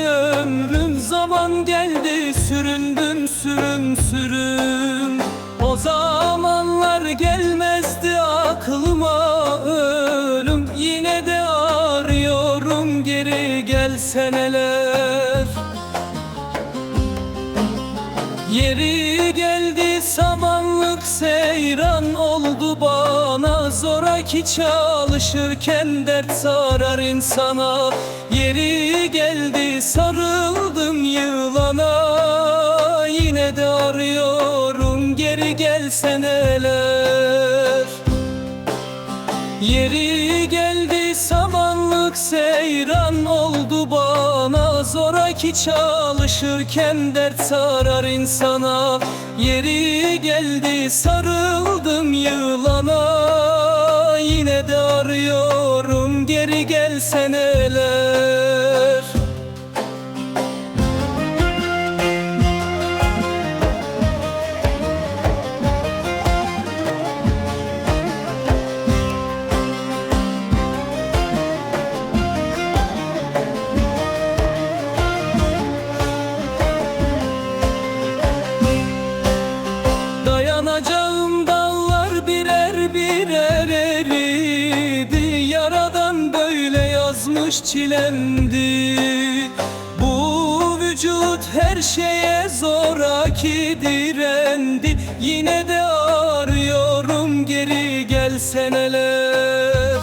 ömrüm. Zaman geldi süründüm sürüm sürüm. O zamanlar gelmezdi aklıma ölüm. Yine de arıyorum geri gel seneler Yeri geldi samanlık Zoraki çalışırken dert sarar insana. Yeri geldi sarıldım yılana. Yine de arıyorum geri gel seneler Yeri geldi samanlık seyran oldu bana. Zoraki çalışırken dert sarar insana. Yeri geldi sarıldım yılana geri yazmış çilemdi Bu vücut her şeye zoraki direndi Yine de arıyorum geri gel seneler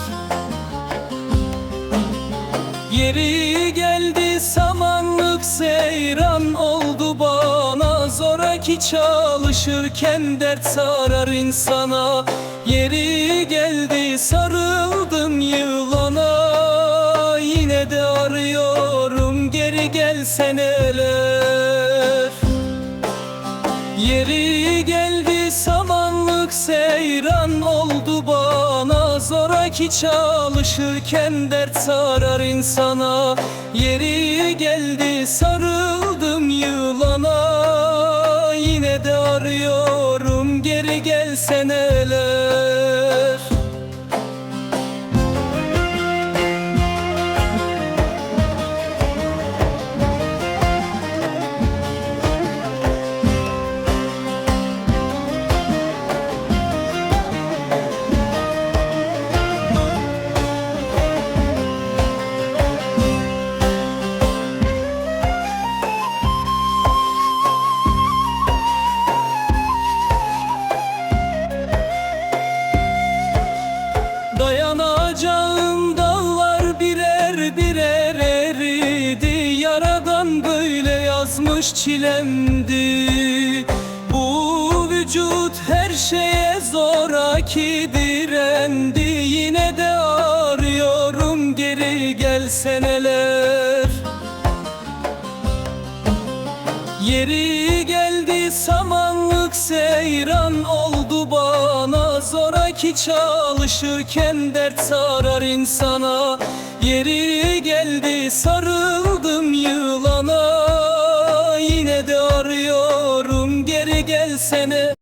Yeri geldi samanlık seyran oldu bana. Zoraki çalışırken dert sarar insana. Yeri geldi sarıldım yılana Yine de arıyorum geri gel seneler Yeri geldi samanlık seyran oldu bana. Zoraki çalışırken dert sarar insana. Yeri geldi sarıldım yılana. Yine de arıyorum geri gel yazmış çilemdi Bu vücut her şeye zoraki direndi. Yine de arıyorum geri gel seneler. Yeri geldi samanlık seyran oldu bana. Zoraki çalışırken dert sarar insana. Yeri geldi yılana